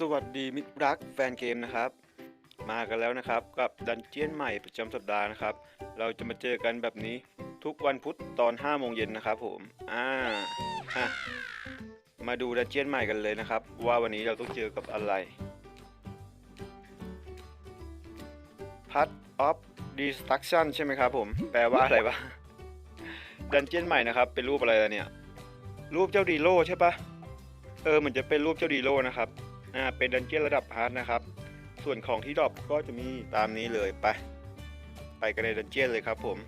สวัสดีมิตรรักแฟนเกมนะครับ มากันแล้วนะครับกับดันเจียนใหม่ประจำสัปดาห์นะครับ เราจะมาเจอกันแบบนี้ทุกวันพุธตอน5โมงเย็นนะครับผมอ่าอะมาดูดันเจียนใหม่กันเลยนะครับ ว่าวันนี้เราต้องเจอกับอะไรพัดออฟดีสตักชันใช่ไหมครับผม แปลว่าอะไรวะดันเจียนใหม่นะครับ เป็นรูปอะไรล่ะเนี่ย รูปเจ้าดีโลใช่ปะเออเหมือนจะเป็นรูปเจ้าดีโลนะครับ อ่าเป็นดันเจี้ยนระดับฮาร์ดนะครับ ส่วนของที่ดรอปก็จะมีตามนี้เลยไป ไปกันในดันเจี้ยนเลยครับผม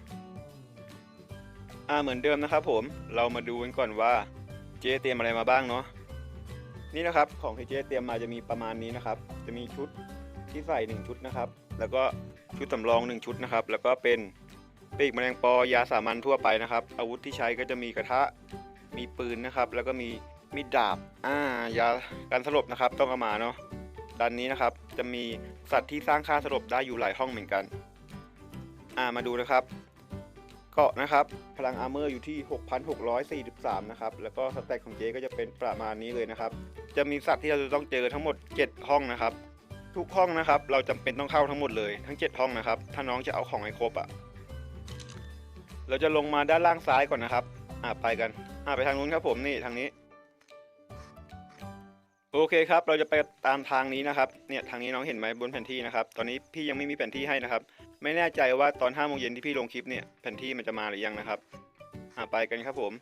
อ่าเหมือนเดิมนะครับผมเรามาดูกันก่อนว่าเจ๊เตรียมอะไรมาบ้างเนาะนี่นะครับของที่เจ๊เตรียมมาจะมีประมาณนี้นะครับ จะมีชุดที่ใส่หนึ่งชุดนะครับ แล้วก็ชุดสำรองหนึ่งชุดนะครับ แล้วก็เป็นปีกแมลงปอยาสามัญทั่วไปนะครับ อาวุธที่ใช้ก็จะมีกระทะมีปืนนะครับ แล้วก็มี มีดดาบ อ่ายาการสลบนะครับ ต้องเอามาเนาะด้านนี้นะครับ จะมีสัตว์ที่สร้างค่าสลบได้อยู่หลายห้องเหมือนกัน อ่ามาดูนะครับ เกาะนะครับ พลังอาร์เมอร์อยู่ที่ 6,643 นะครับ แล้วก็สแต็กของเจก็จะเป็นประมาณนี้เลยนะครับ จะมีสัตว์ที่เราจะต้องเจอทั้งหมด 7 ห้องนะครับ ทุกห้องนะครับ เราจำเป็นต้องเข้าทั้งหมดเลยทั้ง 7 ห้องนะครับ ถ้าน้องจะเอาของให้ครบอะ่ะ เราจะลงมาด้านล่างซ้ายก่อนนะครับ อ่าไปกัน อ่าไปทางนู้นครับผมนี่ทางนี้ โอเคครับ เราจะไปตามทางนี้นะครับ เนี่ยทางนี้น้องเห็นไหมบนแผนที่นะครับ ตอนนี้พี่ยังไม่มีแผนที่ให้นะครับ ไม่แน่ใจว่าตอน5โมงเย็นที่พี่ลงคลิปเนี่ยแผนที่มันจะมาหรือยังนะครับอ่าไปกันครับผม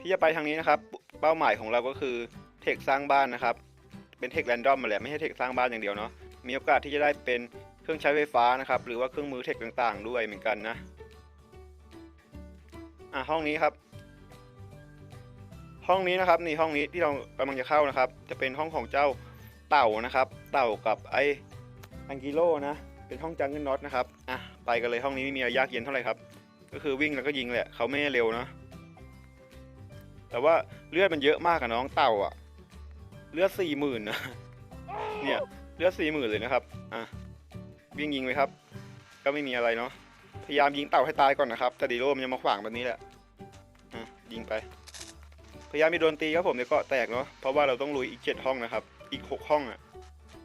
ที่จะไปทางนี้นะครับ เป้าหมายของเราก็คือเทคสร้างบ้านนะครับ เป็นเทคแรนดอมมาแหละไม่ใช่เทคสร้างบ้านอย่างเดียวเนาะ มีโอกาสที่จะได้เป็นเครื่องใช้ไฟฟ้านะครับ หรือว่าเครื่องมือเทคต่างๆ ด้วยเหมือนกันนะอ่าห้องนี้ครับ ห้องนี้นะครับนี่ห้องนี้ที่เรากำลังจะเข้านะครับ จะเป็นห้องของเจ้าเต่านะครับ เต่ากับไออังกิโลนะ เป็นห้องจังเกิลน็อตนะครับอะไปกันเลยห้องนี้ไม่มีอะไรยากเย็นเท่าไหร่ครับก็คือวิ่งแล้วก็ยิงแหละเขาไม่เร็วนะ แต่ว่าเลือดมันเยอะมากอะน้องเต่าอะเลือดสี่หมื่นนะเนี่ยเลือดสี่หมื่นเลยนะครับอะวิ่งยิงไปครับ ก็ไม่มีอะไรเนาะพยายามยิงเต่าให้ตายก่อนนะครับแต่ดีโร่มันยังมาขวางแบบนี้แหละอะยิงไป พยายามมีโดนตีครับผมเดี๋ยวก็แตกเนาะเพราะว่าเราต้องลุยอีก 7 ห้องนะครับ อีก 6 ห้องอะ่ะ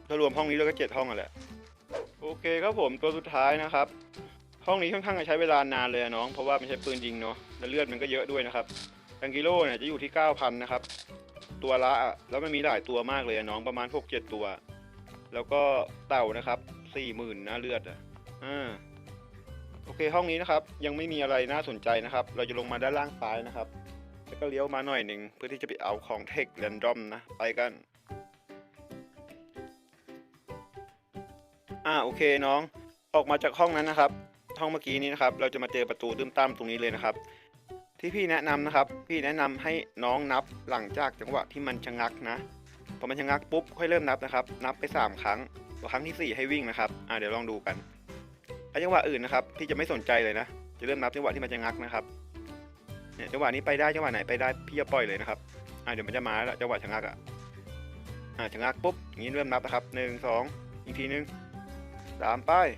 ถ้ารวมห้องนี้แล้วก็ 7 ห้องอะแหละโอเคครับผมตัวสุดท้ายนะครับ ห้องนี้ค่อนข้างจะใช้เวลานานเลยน้องเพราะว่ามันใช้ปืนยิงเนาะและเลือดมันก็เยอะด้วยนะครับทังกิโลเนี่ยจะอยู่ที่ 9,000 นะครับ ตัวละแล้วมันมีหลายตัวมากเลยน้องประมาณ 6-7 ตัว แล้วก็เต่านะครับ 40,000นะเลือดอะอ่าโอเคห้องนี้นะครับยังไม่มีอะไรน่าสนใจนะครับ เราจะลงมาด้านล่างซ้ายนะครับ แล้วก็เลี้ยวมาหน่อยหนึ่งเพื่อที่จะไปเอาของเทคแรนดอมนะ ไปกัน อ่าโอเคน้อง ออกมาจากห้องนั้นนะครับ ห้องเมื่อกี้นี้นะครับ เราจะมาเจอประตูตื้มตั้มตรงนี้เลยนะครับ ที่พี่แนะนำนะครับ พี่แนะนำให้น้องนับหลังจากจังหวะที่มันชะงักนะ พอมันชะงักปุ๊บค่อยเริ่มนับนะครับ นับไป 3 ครั้งพอครั้งที่ 4 ให้วิ่งนะครับ อ่าเดี๋ยวลองดูกันไอ้จังหวะอื่นนะครับพี่จะไม่สนใจเลยนะ จะเริ่มนับจังหวะที่มันชะงักนะครับ เนี่ยจังหวะนี้ไปได้จังหวะไหนไปได้พี่จะปล่อยเลยนะครับอ่าเดี๋ยวมันจะมาแล้วจังหวะชะงักอะอ่าชะงักปุ๊บอย่างนี้เริ่มนับนะครับหนึ่งสองอีกทีหนึ่งสามป้าย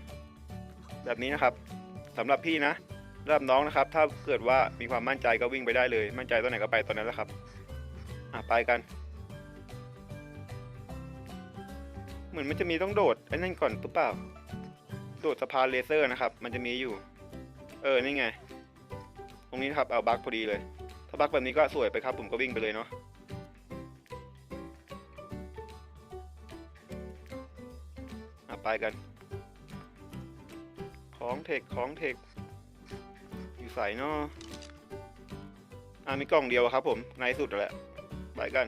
แบบนี้นะครับสำหรับพี่นะสำหรับน้องนะครับ ถ้าเกิดว่ามีความมั่นใจก็วิ่งไปได้เลย มั่นใจตอนไหนก็ไปตอนนั้นแหละครับอ่าไปกัน เหมือนมันจะมีต้องโดดไอ้นั่นก่อนหรือเปล่า โดดสะพานเลเซอร์นะครับ มันจะมีอยู่ เออนี่ไง รงนี้ครับเอาบั๊กพอดีเลย ถ้าบั๊กแบบนี้ก็สวยไปครับผมก็วิ่งไปเลยเนาะอะไปกัน ของเทคของเทคอยู่ใส่เนาะอะมีกล่องเดียวครับผมในสุดแล้วแหละไปกัน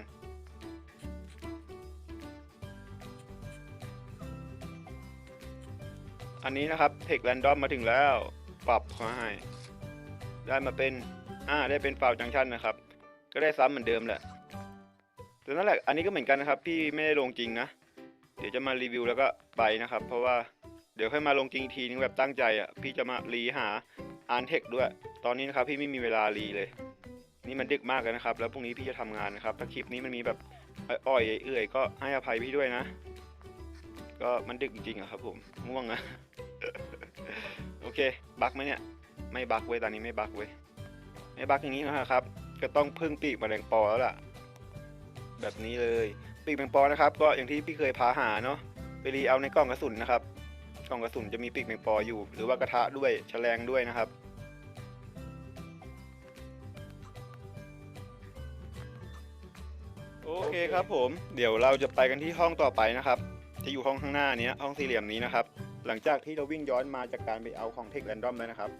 อันนี้นะครับเทคแรนดอมมาถึงแล้ว ปรับขอให้ ได้มาเป็นอ่าได้เป็นฟาวจังชันนะครับ ก็ได้ซ้ำเหมือนเดิมแหละแต่นั่นแหละอันนี้ก็เหมือนกันนะครับ พี่ไม่ได้ลงจริงนะ เดี๋ยวจะมารีวิวแล้วก็ไปนะครับ เพราะว่าเดี๋ยวค่อยมาลงจริงทีนึงแบบตั้งใจอะพี่จะมารีหาอาร์เทคด้วย ตอนนี้นะครับพี่ไม่มีเวลารีเลย นี่มันดึกมากแล้วนะครับ แล้วพรุ่งนี้พี่จะทำงานนะครับ ถ้าคลิปนี้มันมีแบบอ่อยเอื่อยก็ให้อภัยพี่ด้วยนะ ก็มันดึกจริงๆอะครับผมง่วงอะโอเค บักไหมเนี่ย ไม่บักเว้ยตอนนี้ไม่บักเว้ยไม่บักอย่างนี้นะครับ ก็ต้องพึ่งปีกแมลงปอแล้วล่ะ แบบนี้เลยปีกแมลงปอนะครับ ก็อย่างที่พี่เคยพาหาเนาะไปรีเอาในกล่องกระสุนนะครับ กล่องกระสุนจะมีปีกแมลงปออยู่ หรือว่ากระทะด้วยแฉลงด้วยนะครับโอเคครับผมเดี๋ยวเราจะไปกันที่ห้องต่อไปนะครับที่อยู่ห้องข้างหน้านี้ห้องสี่เหลี่ยมนี้นะครับ หลังจากที่เราวิ่งย้อนมาจากการไปเอาของเทคแรนดอมแล้วนะครับ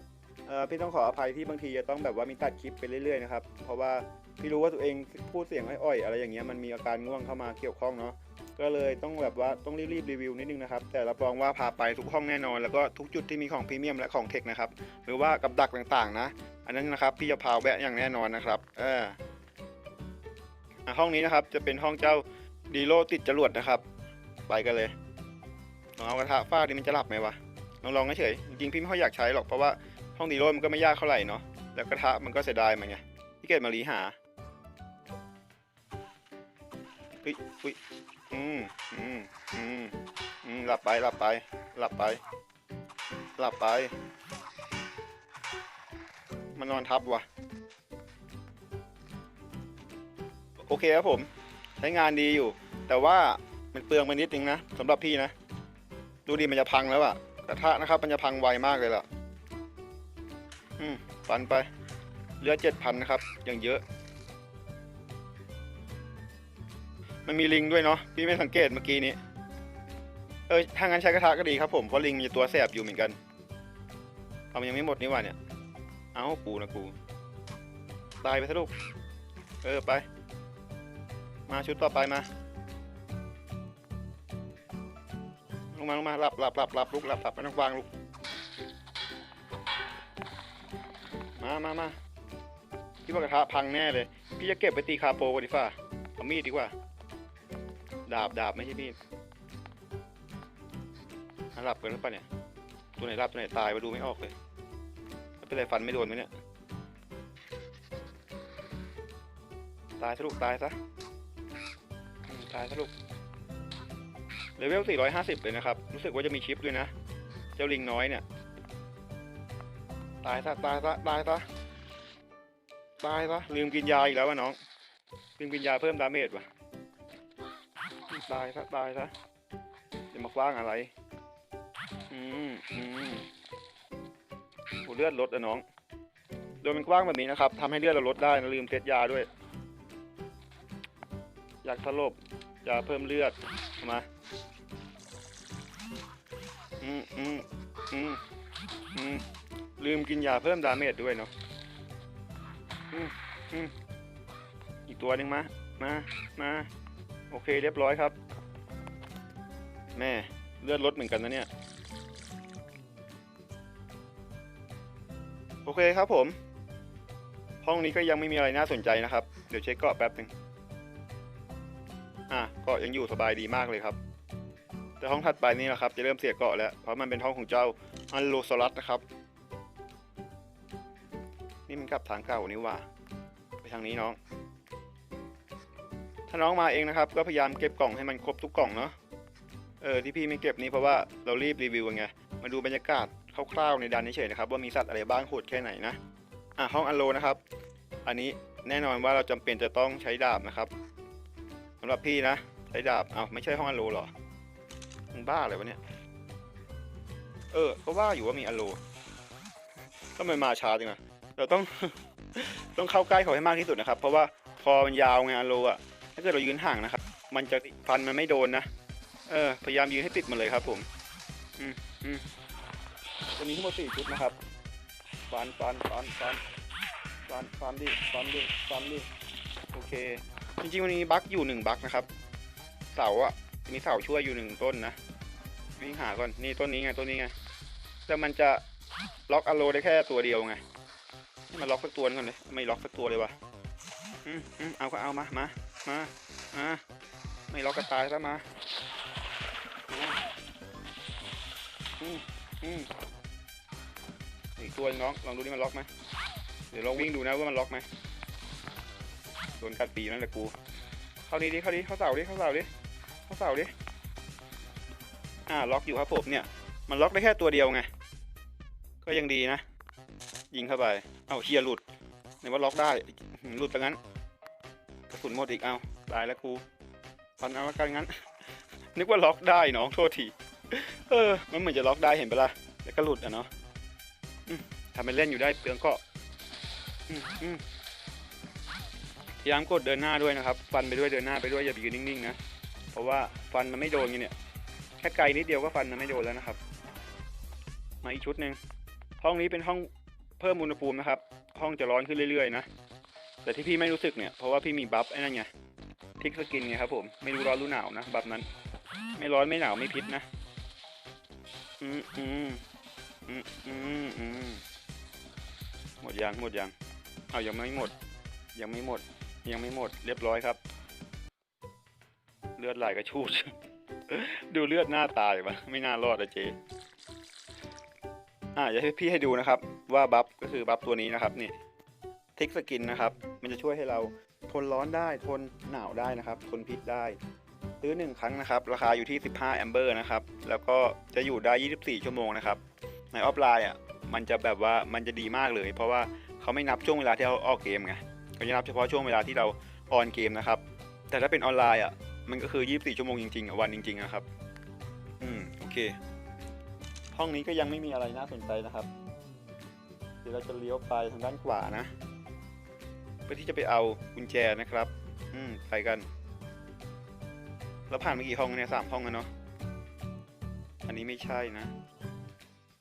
เออพี่ต้องขออภัยที่บางทีจะต้องแบบว่ามีตัดคลิปไปเรื่อยๆนะครับเพราะว่าพี่รู้ว่าตัวเองพูดเสียงอ้อยๆอะไรอย่างเงี้ยมันมีอาการง่วงเข้ามาเกี่ยวข้องเนาะก็เลยต้องแบบว่าต้องรีบๆรีวิวนิดนึงนะครับ แต่รับรองว่าพาไปทุกห้องแน่นอน แล้วก็ทุกจุดที่มีของพรีเมียมและของเทคนะครับ หรือว่ากับดักต่างๆ นะ อันนั้นนะครับพี่จะพาแวะอย่างแน่นอนนะครับเอออะห้องนี้นะครับจะเป็นห้องเจ้าดีโลติดจรวดนะครับ ไปกันเลยลองเอากระทะฟาดดิมันจะหลับไหมวะลองลองเฉยจริงๆพี่ไม่ค่อยอยากใช้หรอกเพราะว่า ห้องดีโลมันก็ไม่ยากเท่าไหร่เนาะแล้วกระทะมันก็เสียดายมันไงพี่เกดมารีหาอุ้ยอุ้ยอืมอืมอืมอืมหลับไปหลับไปหลับไปหลับไป มันนอนทับว่ะ โอเคครับผม ใช้งานดีอยู่ แต่ว่ามันเปลืองไปนิดนึงนะสำหรับพี่นะ ดูดีมันจะพังแล้วอะกระทะนะครับ มันจะพังไวมากเลยล่ะ อืมฟันไปเหลือเจ็ดพันนะครับ อย่างเยอะ มันมีลิงด้วยเนาะพี่ไม่สังเกตเมื่อกี้นี้ เออถ้างั้นใช้กระทะก็ดีครับผม เพราะลิงมีตัวแสบอยู่เหมือนกันเอามันยังไม่หมดนี่หว่าเนี่ย เอากูนะกู ตายไปซะลูก เออไป มาชุดต่อไปมา ลงมาลงมาหลับหลับหลับหลับลุกหลับหลับไม่ต้องวางลุก มามามาพี่ว่ากระทะพังแน่เลย พี่จะเก็บไปตีคาโปกันดีฟ่าเอามีดดีกว่า ดาบดาบไม่ใช่มีดหลับกันหรือเปล่าเนี่ย ตัวไหนหลับตัวไหนตายมาดูไม่ออกเลยเป็นไรฟันไม่โดนไหมเนี่ย ตายซะลูกตายซะ ตายซะลูกเลเวล450 เลยนะครับ รู้สึกว่าจะมีชิปด้วยนะ เจ้าลิงน้อยเนี่ย ตายซะตายซะตายซะตายซะลืมกินยาอีกแล้ววะน้อง ลืมกินยาเพิ่มดาเมจวะตายซะตายซะจะมาคว้างอะไร อืมอืมโหเลือดลดอะน้องโดนมันกว้างแบบนี้นะครับทำให้เลือดเราลดได้นะลืมเซตยาด้วย อยากสลบยาเพิ่มเลือดมาอืมอืมอืมอืม ลืมกินยาเพิ่มดาเมจด้วยเนาะอีกตัวหนึ่งมา มา มา โอเคเรียบร้อยครับ แม่เลือดลดเหมือนกันนะเนี่ย โอเคครับผม ห้องนี้ก็ยังไม่มีอะไรน่าสนใจนะครับ เดี๋ยวเช็คเกาะแป๊บหนึ่งอะเกาะยังอยู่สบายดีมากเลยครับ แต่ห้องถัดไปนี่แหละครับ จะเริ่มเสียเกาะแล้ว เพราะมันเป็นห้องของเจ้าอันโลซอรัสนะครับ นี่มันกลับทางเก่านี่ว่า ไปทางนี้น้อง ถ้าน้องมาเองนะครับ ก็พยายามเก็บกล่องให้มันครบทุกกล่องเนาะ เออที่พี่ไม่เก็บนี่เพราะว่าเรารีบรีวิวไง มาดูบรรยากาศคร่าวๆในดันเฉยๆนะครับว่ามีสัตว์อะไรบ้างโหดแค่ไหนนะ อะห้องอันโลนะครับ อันนี้แน่นอนว่าเราจำเป็นจะต้องใช้ดาบนะครับสำหรับพี่นะใช้ดาบ เอาไม่ใช่ห้องอันโลหรอมึงบ้าเลยวะเนี่ย เออก็ว่าอยู่ว่ามีอันโลทำไมมาช้าจังอะ เราต้องต้องเข้าใกล้เขาให้มากที่สุดนะครับ เพราะว่าคอมันยาวไงอโลอะถ้าเกิดเรายืนห่างนะครับ มันจะฟันมันไม่โดนนะเออพยายามยืนให้ติดมันเลยครับ ผมอืมอืมจะมีทั้งหมดสี่ชุดนะครับฟันฟันฟันฟันฟันฟันดิฟันดิฟันดิโอเค จริงๆมันมีบั๊กอยู่หนึ่งบั๊กนะครับ เสาอะมีเสาช่วยอยู่หนึ่งต้นนะวิ่งหาก่อนนี่ต้นนี้ไงต้นนี้ไงแต่มันจะล็อกอโลได้แค่ตัวเดียวไง มันล็อกสักตัวนึงก่อนเลย ไม่ล็อกสักตัวเลยวะอืมอืมเอาก็เอามา มา มามาไม่ล็อกก็ตายซะมามาอืมอืมอีกตัวน้อง ลองดูนี่มันล็อกไหมเดี๋ยวลองวิ่งดูนะว่ามันล็อกไหมโดนกัดปีนั่นแหละกู เข้านี้ดิ เข้าดิเข้าเสาดิ เข้าเสาดิ เข้าเสาดิ อ่า ล็อกอยู่ครับผมเนี่ย มันล็อกได้แค่ตัวเดียวไง ก็ยังดีนะ ยิงเข้าไป เอ้าเฮียหลุดไหนว่าล็อกได้หลุดไปงั้นกระสุนหมดอีกเอาตายแล้วกูฟันเอาละกันงั้น นึกว่าล็อกได้น้องโทษทีเออ มันเหมือนจะล็อกได้เห็นปะล่ะแล้วก็หลุดอะเนาะทำเป็นเล่นอยู่ได้เปลืองก็พยายามกดเดินหน้าด้วยนะครับ ฟันไปด้วยเดินหน้าไปด้วยอย่าไปยืนนิ่งๆนะเพราะว่าฟันมันไม่โดนไงเนี่ยแค่ไกลนิดเดียวก็ฟันมันไม่โดนแล้วนะครับ มาอีกชุดหนึ่งห้องนี้เป็นห้อง เพิ่มอุณหภูมินะครับ ห้องจะร้อนขึ้นเรื่อยๆนะ แต่ที่พี่ไม่รู้สึกเนี่ย เพราะว่าพี่มีบัฟไอ้นั่นไง ทิกสกินไงครับผม ไม่รู้ร้อนรู้หนาวนะ บัฟนั้น ไม่ร้อนไม่หนาวไม่พิษนะ อืมอืมอืมอืมอืมหมดยังหมดยังเอายังไม่หมด ยังไม่หมด ยังไม่หมด เรียบร้อยครับ เลือดไหลกระชูด ดูเลือดหน้าตายปะไม่น่ารอดอะเจ๊ อ่าอยากให้พี่ให้ดูนะครับว่าบัฟก็คือบัฟตัวนี้นะครับนี่ทิกสกินนะครับ มันจะช่วยให้เราทนร้อนได้ทนหนาวได้นะครับ ทนพิษได้ ซื้อหนึ่งครั้งนะครับ ราคาอยู่ที่ 15 แอมเบอร์นะครับ แล้วก็จะอยู่ได้ 24 ชั่วโมงนะครับ ในออฟไลน์อะมันจะแบบว่ามันจะดีมากเลย เพราะว่าเขาไม่นับช่วงเวลาที่เราออกเกมไงเขาจะนับเฉพาะช่วงเวลาที่เราออนเกมนะครับ แต่ถ้าเป็นออนไลน์อะมันก็คือ 24 ชั่วโมงจริงๆวันจริงๆนะครับ อืมโอเค ห้องนี้ก็ยังไม่มีอะไรน่าสนใจนะครับ เดี๋ยวเราจะเลี้ยวไปทางด้านขวานะ เพื่อที่จะไปเอากุญแจนะครับ อืมไปกันเราผ่านมากี่ห้องเนี่ยสามห้องแล้วเนาะ อันนี้ไม่ใช่นะ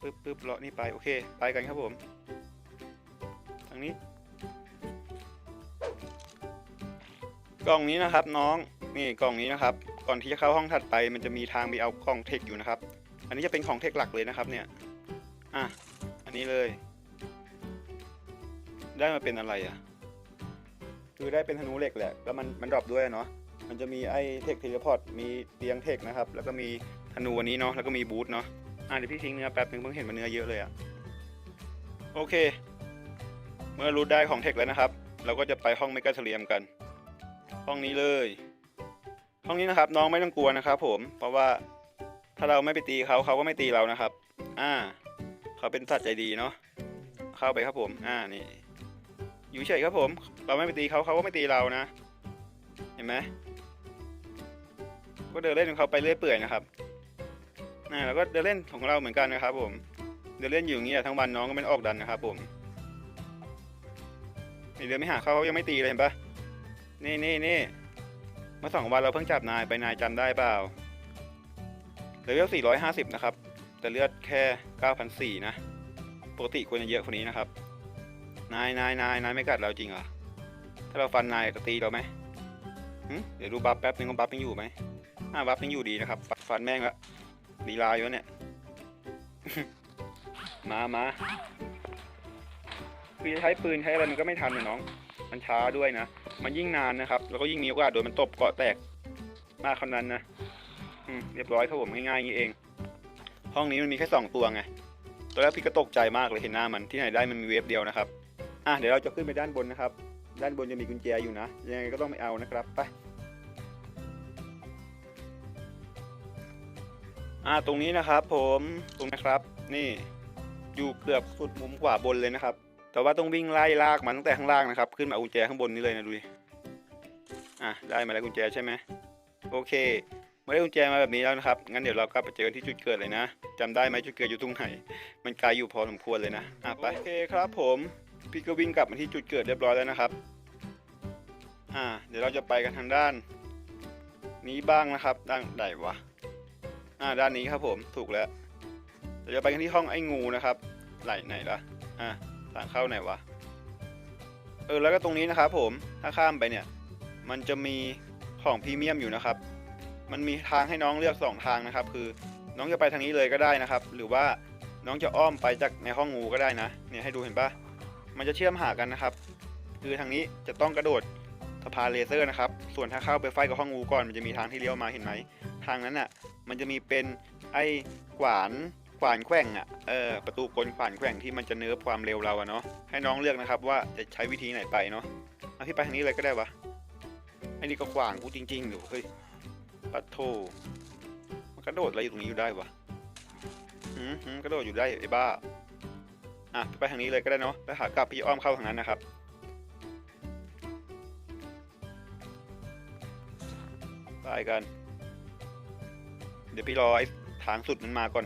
ปึ๊บปึ๊บเลาะนี่ไป โอเค ไปกันครับผม ทางนี้ กล่องนี้นะครับน้อง นี่กล่องนี้นะครับ ก่อนที่จะเข้าห้องถัดไป มันจะมีทางไปเอากล่องเทคอยู่นะครับ อันนี้จะเป็นของเทคหลักเลยนะครับเนี่ย อะ อันนี้เลย ได้มาเป็นอะไรอะ คือได้เป็นธนูเหล็กแหละ แล้วมันมันดรอปด้วยเนาะ มันจะมีไอ้เทคเทเลพอร์ต มีเตียงเทคนะครับ แล้วก็มีธนูอันนี้เนาะ แล้วก็มีบูทเนาะ อะเดี๋ยวพี่ทิ้งเนื้อแป๊บนึงเพิ่งเห็นมันเนื้อเยอะเลยอะโอเค เมื่อรู้ได้ของเทคแล้วนะครับ เราก็จะไปห้องเมกาเทเรียมกัน ห้องนี้เลย ห้องนี้นะครับน้องไม่ต้องกลัวนะครับผม เพราะว่า ถ้าเราไม่ไปตีเขาเขาก็ไม่ตีเรานะครับ อ่า เขาเป็นสัตว์ใจดีเนาะ เข้าไปครับผม อ่า นี่ อยู่เฉยครับผม เราไม่ไปตีเขาเขาก็ไม่ตีเรานะ เห็นไหมก็เดินเล่นของเขาไปเรื่อยเปื่อยนะครับนะแล้วก็เดินเล่นของเราเหมือนกันนะครับ ผม เดินเล่นอยู่อย่างนี้ยทั้งวันน้องก็ไม่ออกดันนะครับ ผมนี่เดินไม่หาเขาเขายังไม่ตีเลยเห็นปะนี่นี่นี่เมื่อสองวันเราเพิ่งจับนายไปนายจำได้เปล่า เลเวล450 นะครับ แต่เลือดแค่9,004นะ ปกติควรจะเยอะกว่านี้นะครับ นายนายนายนายไม่กัดเราจริงเหรอ ถ้าเราฟันนายจะตีเราไหมเดี๋ยวดูบัฟแป๊บนึงว่าบัฟยังอยู่ไหมอ่าบัฟยังอยู่ดีนะครับ ฟันแม่งละลีลาอยู่เนี่ย มามาคือจะใช้ปืนใช้อะไรมันก็ไม่ทันเลยน้อง มันช้าด้วยนะ มันยิ่งนานนะครับ แล้วก็ยิ่งมีโอกาสโดนมันตบเกาะแตกมากเท่านั้นนะ อืมเรียบร้อยครับผมง่ายๆอย่างนี้เอง ห้องนี้มันมีแค่สองตัวไงตอนแรกพี่ก็ตกใจมากเลยเห็นหน้ามันที่ไหนได้มันมีเวฟเดียวนะครับอะเดี๋ยวเราจะขึ้นไปด้านบนนะครับ ด้านบนจะมีกุญแจอยู่นะยังไงก็ต้องไม่เอานะครับไปอ่าตรงนี้นะครับ ผมตรงนะครับ นี่อยู่เกือบสุดมุมขวาบนเลยนะครับ แต่ว่าต้องวิ่งไล่ลากมันตั้งแต่ข้างล่างนะครับ ขึ้นมาเอากุญแจข้างบนนี้เลยนะดูดิอะได้มาแล้วกุญแจใช่ไหมโอเค เมื่อได้กุญแจมาแบบนี้แล้วนะครับ งั้นเดี๋ยวเรากลับไปเจอกันที่จุดเกิดเลยนะจำได้ไหมจุดเกิดอยู่ตรงไหน มันไกลอยู่พอสมควรเลยนะอะไป โอเคครับผมพี่ก็วิ่งกลับมาที่จุดเกิดเรียบร้อยแล้วนะครับ อ่า เดี๋ยวเราจะไปกันทางด้าน นี้บ้างนะครับ ด้านไหนวะ อ่า ด้านนี้ครับผม ถูกแล้ว เราจะไปกันที่ห้องไอ้งูนะครับ ไหนไหนละอ่าทางเข้าไหนวะ เออ แล้วก็ตรงนี้นะครับผม ถ้าข้ามไปเนี่ย มันจะมีของพรีเมียมอยู่นะครับ มันมีทางให้น้องเลือกสองทางนะครับ คือน้องจะไปทางนี้เลยก็ได้นะครับ หรือว่าน้องจะอ้อมไปจากในห้องงูก็ได้นะ เนี่ยให้ดูเห็นปะมันจะเชื่อมหากันนะครับ คือทางนี้จะต้องกระโดดสะพานเลเซอร์นะครับ ส่วนถ้าเข้าไปไฟกับห้องงูก่อนมันจะมีทางที่เลี้ยวมาเห็นไหม ทางนั้นอะ มันจะมีเป็นไอ้ขวานขวานแขว่งอะ เออประตูกลขวานแขว่งที่มันจะเนิร์ฟความเร็วเราอะเนาะ ให้น้องเลือกนะครับว่าจะใช้วิธีไหนไปเนาะเอาพี่ไปทางนี้เลยก็ได้วะไอ้นี่ก็ขวางกูจริงๆอยู่เฮ้ย ปัดโทมันกระโดดอะไรอยู่ตรงนี้อยู่ได้วะหืมหืมกระโดดอยู่ได้ไอ้บ้า อะไปทางนี้เลยก็ได้เนาะแล้วหากลับพี่อ้อมเข้าทางนั้นนะครับไปกัน เดี๋ยวพี่รอไอ้ทางสุดมันมาก่อน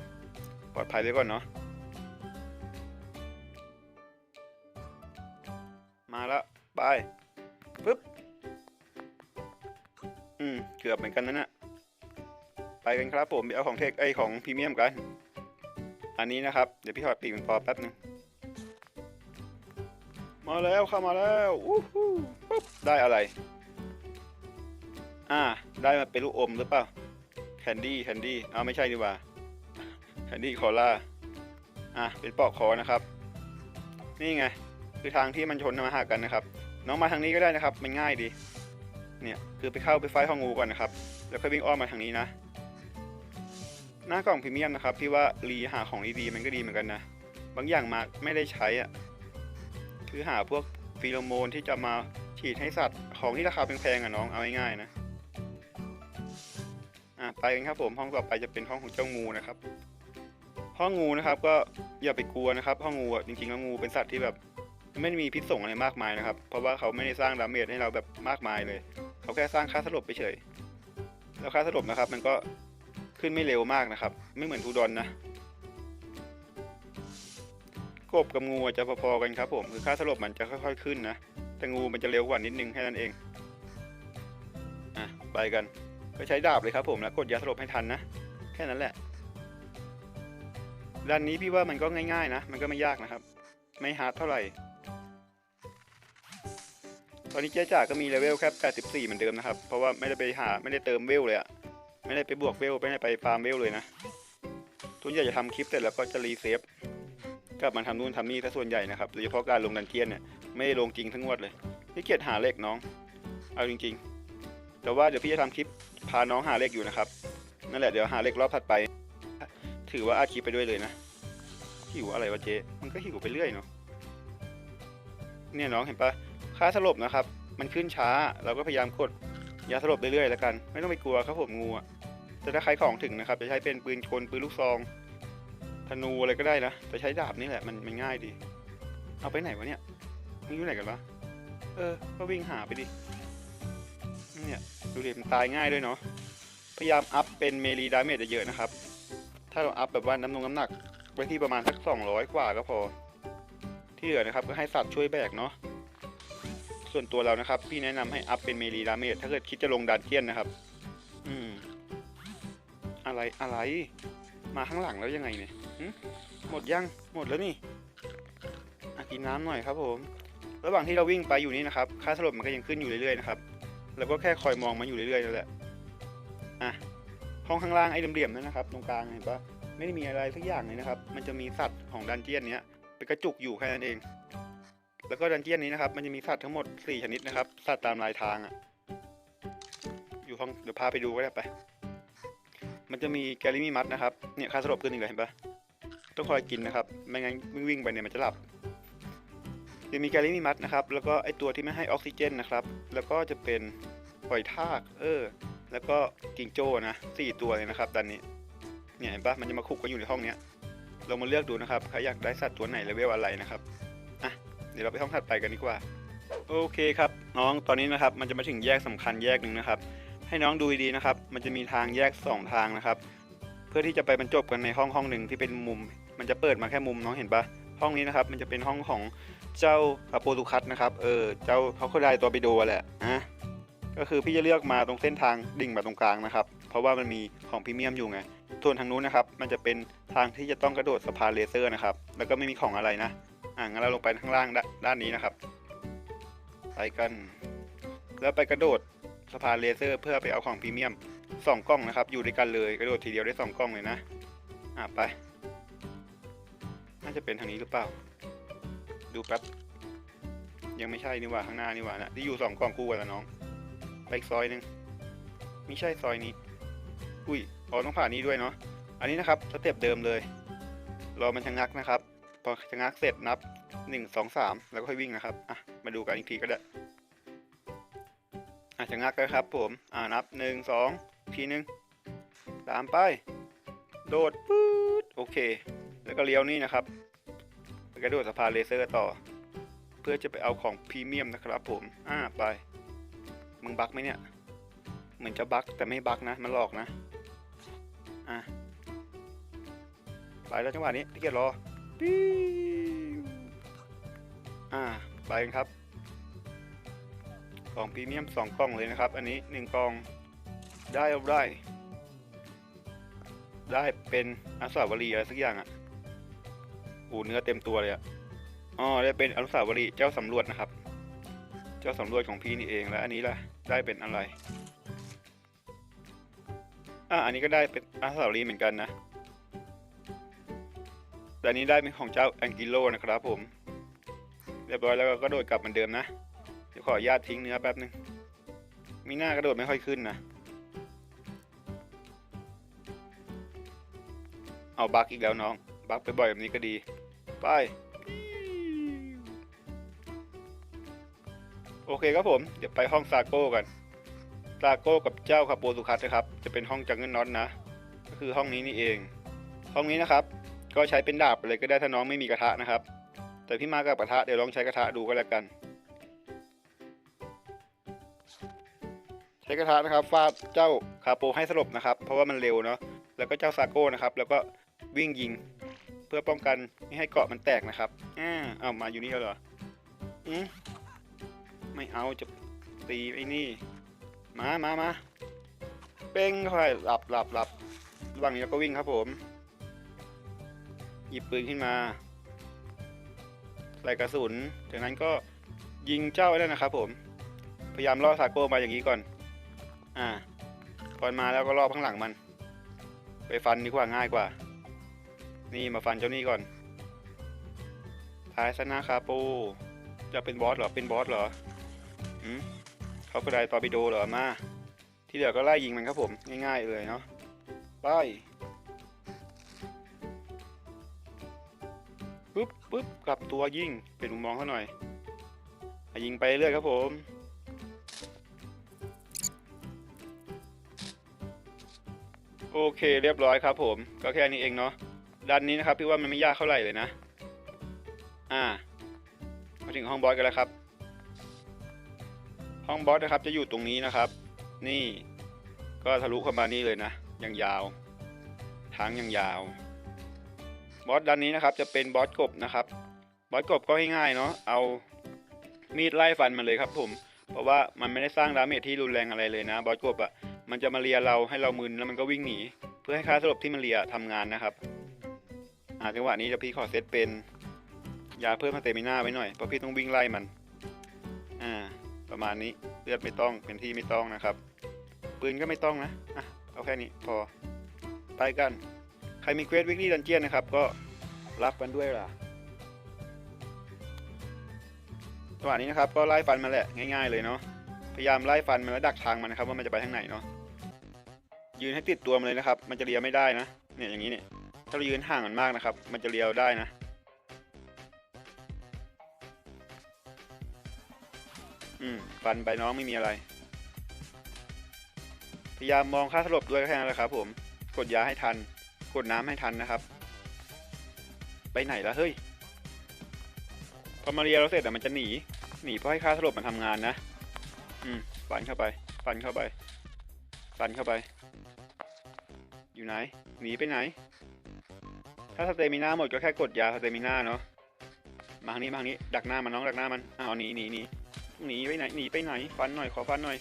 ปลอดภัยไว้ก่อนเนาะ มาแล้วไปปึ๊บ อืม เกือบเหมือนกันนั่นน่ะ ไปกันครับผมไปเอาของเทคไอของพรีเมียมกัน อันนี้นะครับ เดี๋ยวพี่ถอดปีกมันพอแป๊บนึงมาแล้วเข้ามาแล้วอู้หูปุ๊บได้อะไร อ่า ได้มาเป็นลูกอมหรือเปล่าแคนดี้แคนดี้เอาไม่ใช่ดีกว่าแคนดี้คอล่าอะเป็นปอกคอนะครับ นี่ไง คือทางที่มันชนมาหากันนะครับ น้องมาทางนี้ก็ได้นะครับ มันง่ายดี เนี่ย คือไปเข้าไปไฟห้องงูก่อนนะครับ แล้วก็วิ่งอ้อมมาทางนี้นะ หน้ากล่องพรีเมียมนะครับพี่ว่ารีหาของดีๆมันก็ดีเหมือนกันนะ บางอย่างมาไม่ได้ใช้อะคือหาพวกฟีโรโมนที่จะมาฉีดให้สัตว์ของที่ราคาแพงๆอะน้องเอาง่ายๆนะอะไปกันครับผมห้องต่อไปจะเป็นห้องของเจ้างูนะครับ ห้องงูนะครับก็อย่าไปกลัวนะครับ ห้องงูจริงๆแล้วงูเป็นสัตว์ที่แบบไม่มีพิษสงอะไรมากมายนะครับ เพราะว่าเขาไม่ได้สร้างดาเมจให้เราแบบมากมายเลย เขาแค่สร้างค่าสลบไปเฉย แล้วค่าสลบนะครับ มันก็ ขึ้นไม่เร็วมากนะครับ ไม่เหมือนทูดอนนะกบกับงูจจะพอๆกันครับผมคือค่าสลบมันจะค่อยๆขึ้นนะ แต่งูมันจะเร็วกว่านิดนึงแค่นั้นเองอะไปกันก็ใช้ดาบเลยครับผมแล้วกดยาสลบให้ทันนะ แค่นั้นแหละด้านนี้พี่ว่ามันก็ง่ายๆนะ มันก็ไม่ยากนะครับ ไม่ฮาร์ดเท่าไหร่ ตอนนี้เจ๊จ่าก็มีเลเวลแค่84เหมือนเดิมนะครับ เพราะว่าไม่ได้ไปหาไม่ได้เติมเวลเลยอะ ไม่ได้ไปบวกเวลไม่ได้ไปฟาร์มเวลเลยนะทุนใหญ่จะทำคลิปเสร็จแล้วก็จะรีเซฟกลับมาทำนู่นทำนี่ถ้าส่วนใหญ่นะครับโดยเฉพาะการลงดันเจียนเนี่ยไม่ได้ลงจริงทั้งงวดเลยพี่เกียจหาเลขน้อง เอาจริง ๆ แต่ว่าเดี๋ยวพี่จะทำคลิปพาน้องหาเลขอยู่นะครับนั่นแหละเดี๋ยวหาเลขรอบถัดไป ถือว่าอาชีพไปด้วยเลยนะหิวอะไรวะเจ๊มันก็หิวไปเรื่อยเนาะเนี่ยน้องเห็นปะค่าสลบนะครับ มันขึ้นช้าเราก็พยายามกด ยาสลบเรื่อยๆแล้วกัน ไม่ต้องไปกลัวครับผมงูอะแต่ถ้าใครของถึงนะครับ จะใช้เป็นปืนชนปืนลูกซองธนูอะไรก็ได้นะแต่ใช้ดาบนี่แหละมันมันง่ายดี เอาไปไหนวะเนี่ยมึงอยู่ไหนกันวะเออ ก็วิ่งหาไปดิเนี่ยดูดิมันตายง่ายด้วยเนาะพยายามอัพเป็นเมลีดาเมจเยอะนะครับ ถ้าเราอัพแบบว่าน้ำนงน้ำหนักไว้ที่ประมาณสักสองร้อยกว่าก็พอ ที่เหลือนะครับก็ให้สัตว์ช่วยแบกเนาะ ส่วนตัวเรานะครับ พี่แนะนำให้อัพเป็นเมลีดาเมจถ้าเกิดคิดจะลงดันเจียนนะครับ อืม อะไรอะไร มาข้างหลังแล้วยังไงเนี่ยหมดยังหมดแล้วนี่กินน้ำหน่อยครับผม ระหว่างที่เราวิ่งไปอยู่นี่นะครับ ค่าสลบมันก็ยังขึ้นอยู่เรื่อยๆนะครับแล้วก็แค่คอยมองมันอยู่เรื่อยๆนั่นแหละอะห้องข้างล่างไอ้เหลี่ยมๆนั่นนะครับ ตรงกลางเห็นปะไม่ได้มีอะไรสักอย่างเลยนะครับ มันจะมีสัตว์ของดันเจียนเนี้ยเป็นกระจุกอยู่แค่นั้นเอง แล้วก็ดันเจียนนี้นะครับ มันจะมีสัตว์ทั้งหมด 4 ชนิดนะครับ สัตว์ตามลายทางอะ อยู่ห้องเดี๋ยวพาไปดูก็ได้ไป มันจะมีแกลิมีมัดนะครับ เนี่ยคาสลบขึ้นอีกแล้วเห็นปะต้องคอยกินนะครับ ไม่งั้นวิ่งไปเนี่ยมันจะหลับจะมีแกลิมีมัดนะครับ แล้วก็ไอตัวที่ไม่ให้ออกซิเจนนะครับ แล้วก็จะเป็นหอยทากเออ แล้วก็กิงโจ้นะสี่ตัวเลยนะครับดันนี้ เนี่ยเห็นปะมันจะมาคุกกันอยู่ในห้องเนี้ยเรามาเลือกดูนะครับใครอยากได้สัตว์ตัวไหนเลเวลอะไรนะครับ ดี๋ยวเราไปห้องถัดไปกันดีกว่า โอเคครับ น้องตอนนี้นะครับ มันจะมาถึงแยกสำคัญแยกหนึ่งนะครับ ให้น้องดูดีนะครับ มันจะมีทางแยกสองทางนะครับ เพื่อที่จะไปบรรจบกันในห้องห้องหนึ่งที่เป็นมุม มันจะเปิดมาแค่มุมน้องเห็นปะห้องนี้นะครับ มันจะเป็นห้องของเจ้าอโปตุคัสนะครับ เออ เจ้าเขาโคไดตัวไปโดแหละอะก็คือพี่จะเลือกมาตรงเส้นทางดิ่งมาตรงกลางนะครับ เพราะว่ามันมีของพรีเมียมอยู่ไงส่วนทางนู้นนะครับ มันจะเป็นทางที่จะต้องกระโดดสะพานเลเซอร์นะครับ แล้วก็ไม่มีของอะไรนะ อ่างั้นเราลงไปข้างล่างด้านด้านนี้นะครับไปกัน แล้วไปกระโดดสะพานเลเซอร์เพื่อไปเอาของพรีเมียมสองกล้องนะครับ อยู่ด้วยกันเลยกระโดดทีเดียวได้สองกล้องเลยนะ อ่าไป น่าจะเป็นทางนี้หรือเปล่า ดูแป๊บ ยังไม่ใช่นี่ว่าข้างหน้านี่ว่านะที่อยู่สองกล้องคู่กันแล้วน้อง ไปอีกซอยหนึ่งไม่ใช่ซอยนี้ อุ้ยอ๋อต้องผ่านนี้ด้วยเนาะ อันนี้นะครับสเต็ปเดิมเลย รอมันชะงักนะครับ อชะงักเสร็จนับหนึ่งสองสามแล้วก็ค่อยวิ่งนะครับ อะ มาดูกันอีกทีก็ได้ อะชะงักแล้วครับผม อ่านับหนึ่งสองทีหนึ่งตามไป โดดปื๊ดโอเค แล้วก็เลี้ยวนี่นะครับไปกระโดดสะพานเลเซอร์ต่อ เพื่อจะไปเอาของพรีเมียมนะครับผม อ่าไป มึงบักไหมเนี่ย เหมือนจะบั๊กแต่ไม่บั๊กนะ มันหลอกนะ อะไปแล้วจังหวะนี้ที่เกียจรอ ปิ้วอ่าไปกันครับกล่องพรีเมียมสองกล่องเลยนะครับ อันนี้หนึ่งกล่องได้เอาได้ ได้เป็นอนุสาวรีย์อะไรสักอย่างอะ่ะอูเนื้อเต็มตัวเลยอะ่ะอ๋อได้เป็นอนุสาวรีย์เจ้าสำรวจนะครับ เจ้าสำรวจของพี่นี่เองแล้ว อันนี้ล่ะได้เป็นอะไรอะอันนี้ก็ได้เป็นอนุสาวรีย์เหมือนกันนะ แต่อันนี้ได้เป็นของเจ้าแองกิโลนะครับผม เรียบร้อยแล้วก็กระโดดกลับเหมือนเดิมนะ เดี๋ยวขออนุญาตทิ้งเนื้อแป๊บนึง มีหน้ากระโดดไม่ค่อยขึ้นนะ เอาบักอีกแล้วน้อง บักไปบ่อยแบบนี้ก็ดี ไป โอเคครับผม เดี๋ยวไปห้องซาโก้กัน ซาโก้กับเจ้าคาโปสุคัสนะครับ จะเป็นห้องจังเกิลน็อตนะ ก็คือห้องนี้นี่เอง ห้องนี้นะครับ ก็ใช้เป็นดาบเลยก็ได้ถ้าน้องไม่มีกระทะนะครับ แต่พี่มากับกระทะเดี๋ยวลองใช้กระทะดูก็แล้วกัน ใช้กระทะนะครับฟาดเจ้าคาโปให้สลบนะครับ เพราะว่ามันเร็วเนาะแล้วก็เจ้าซาโก้นะครับ แล้วก็วิ่งยิง เพื่อป้องกันไม่ให้เกาะมันแตกนะครับอ่าเอามาอยู่นี่แล้วเหรออืมไม่เอาจะตีไอ้นี่ มามามาเป้งเข้าไปหลับหลับหลับระหว่างนี้เราก็วิ่งครับผม หยิบปืนขึ้นมา ใส่กระสุน จากนั้นก็ยิงเจ้าไว้แล้นะครับ ผม พยายามล่อซาโก้มาอย่างนี้ก่อน อ่าพอมาแล้วก็รอข้างหลังมัน ไปฟันดีกว่าง่ายกว่า นี่มาฟันเจ้านี่ก่อนพายซะนะคาโปจะเป็นบอสเหรอ เป็นบอสเหรออืมเขาก็ได้ตอร์ปิโดเหรอมา ที่เหลือก็ไล่ยิงมันครับผม ง่ายๆเลยเนาะ ไป ปึ๊บปึ๊บกลับตัวยิงเป็นมุมมองเขาหน่อยยิงไปเรื่อยครับผมโอเคเรียบร้อยครับ ผมก็แค่นี้เองเนาะด้านนี้นะครับพี่ว่ามันไม่ยากเท่าไหร่เลยนะ อ่ามาถึงห้องบอสกันแล้วครับ ห้องบอสนะครับจะอยู่ตรงนี้นะครับ นี่ก็ทะลุเข้ามานี่เลยนะย่างยาวทางย่างยาว บอสด้านนี้นะครับจะเป็นบอสกบนะครับ บอสกบก็ง่ายๆเนาะเอามีดไล่ฟันมันเลยครับผม เพราะว่ามันไม่ได้สร้างดาเมจที่รุนแรงอะไรเลยนะ บอสกบอะ่ะมันจะมาเลียเราให้เรามึนแล้วมันก็วิ่งหนี เพื่อให้ค่าสลบที่มันเลียทำงานนะครับอ่าจังหวะนี้เดี๋ยวพี่ขอเซตเป็นยาเพิ่มสเตมิน่าไว้หน่อยเพราะพี่ต้องวิ่งไล่มันอ่าประมาณนี้เลือดไม่ต้องเป็นที่ไม่ต้องนะครับปืนก็ไม่ต้องนะอะเอาแค่นี้พอไปกัน ใครมีเควสวิกลี่ดันเจียนนะครับ ก็รับกันด้วยล่ะจังหวะนี้นะครับก็ไล่ฟันมาแหละง่ายๆเลยเนาะพยายามไล่ฟันมันแล้วดักทางมันนะครับว่ามันจะไปทางไหนเนาะยืนให้ติดตัวมันเลยนะครับ มันจะเลียไม่ได้นะเนี่ยอย่างนี้เนี่ยถ้าเรายืนห่างมันมากนะครับ มันจะเลียวได้นะอืมฟันไปน้องไม่มีอะไร พยายามมองค่าสลบด้วยแค่นั้นแหละครับ ผมกดยาให้ทัน กดน้ำให้ทันนะครับ ไปไหนละเฮ้ย พอมาเรียเราเสร็จแต่มันจะหนี หนีเพราะให้ค่าสลบมันทำงานนะ อืมฟันเข้าไป ฟันเข้าไปฟันเข้าไป อยู่ไหน หนีไปไหน ถ้าสเตมิน่าหมดก็แค่กดยาสเตมิน่าเนาะมาทางนี้มาทางนี้ ดักหน้ามันน้องดักหน้ามันอ้าวหนีหนีหนีหนีไปไหนหนีไปไหน ฟันหน่อยขอฟันหน่อย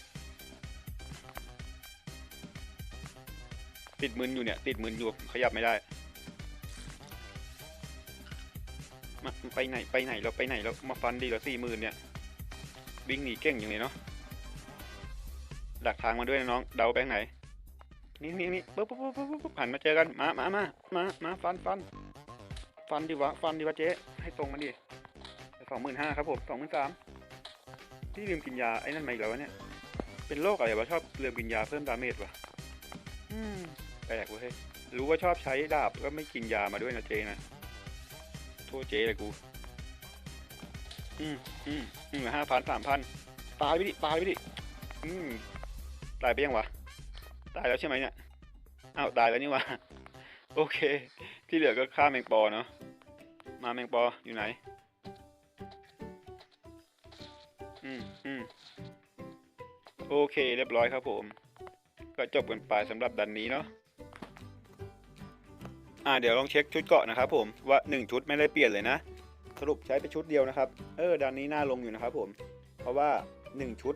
ติดมืนอยู่เนี่ย ติดมืนอยู่ขยับไม่ได้มาไปไหนไปไหนเราไปไหนเรามาฟันดีเรอสี่หมื่นเนี่ยวิ่งหนีเก่งอย่างเลยเนาะดักทางมาด้วยนะน้องเดาไปไหนนี่นี่นี่ปุ๊บปุ๊บปุ๊บปุ๊บปุ๊บหันมาเจอกันมามามามามาฟันฟันฟันดีวะฟันดีวะเจ๊ให้ตรงมาดิสองหมื่นห้าครับผมสองหมื่นสามที่ลืมกินยาไอ้นั่นมาอีกแล้วเนี่ยเป็นโรคอะไรวะชอบลืมกินยาเพิ่มดาเมจวะอืม ปลกเว้ย รู้ว่าชอบใช้ดาบก็ไม่กินยามาด้วยนะเจนะ โทษเจเลยกู อืมอืมอืมห้าพันสามพันตายไปดิ ตายไปดิ อืม ตายไปยังวะ ตายแล้วใช่ไหมเนี่ยอ้าวตายแล้วนี่วะ โอเค ที่เหลือก็ฆ่าแมงปอเนาะ มาแมงปออยู่ไหน อืมอืมโอเค เรียบร้อยครับผม ก็จบกันไปสำหรับดันนี้เนาะ อ่าเดี๋ยวลองเช็คชุดเกาะนะครับผมว่า 1 ชุดไม่ได้เปลี่ยนเลยนะ สรุปใช้ไปชุดเดียวนะครับ เออดันนี้น่าลงอยู่นะครับผม เพราะว่า 1 ชุด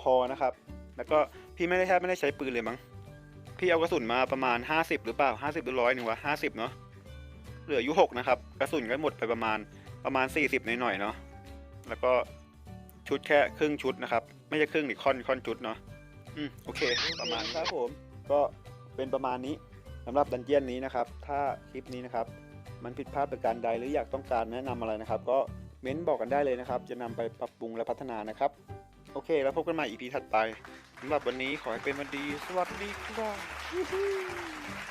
พอนะครับ แล้วก็พี่ไม่ได้แทบไม่ได้ใช้ปืนเลยมั้ง พี่เอากระสุนมาประมาณ 50 หรือเปล่า 50 หรือร้อยหนึ่งวะ50 เนาะเหลืออยู่6นะครับ กระสุนก็หมดไปประมาณประมาณ 40หน่อยๆเนาะ แล้วก็ชุดแค่ครึ่งชุดนะครับ ไม่ใช่ครึ่งหรือค่อนค่อนชุดเนาะ อืมโอเค ประมาณครับผม ก็เป็นประมาณนี้ สำหรับดันเจียนนี้นะครับ ถ้าคลิปนี้นะครับ มันผิดพลาดประการใดหรืออยากต้องการแนะนำอะไรนะครับ ก็เม้นบอกกันได้เลยนะครับ จะนำไปปรับปรุงและพัฒนานะครับ โอเค แล้วพบกันใหม่ EP ถัดไปสำหรับวันนี้ขอให้เป็นวันดี สวัสดีครับ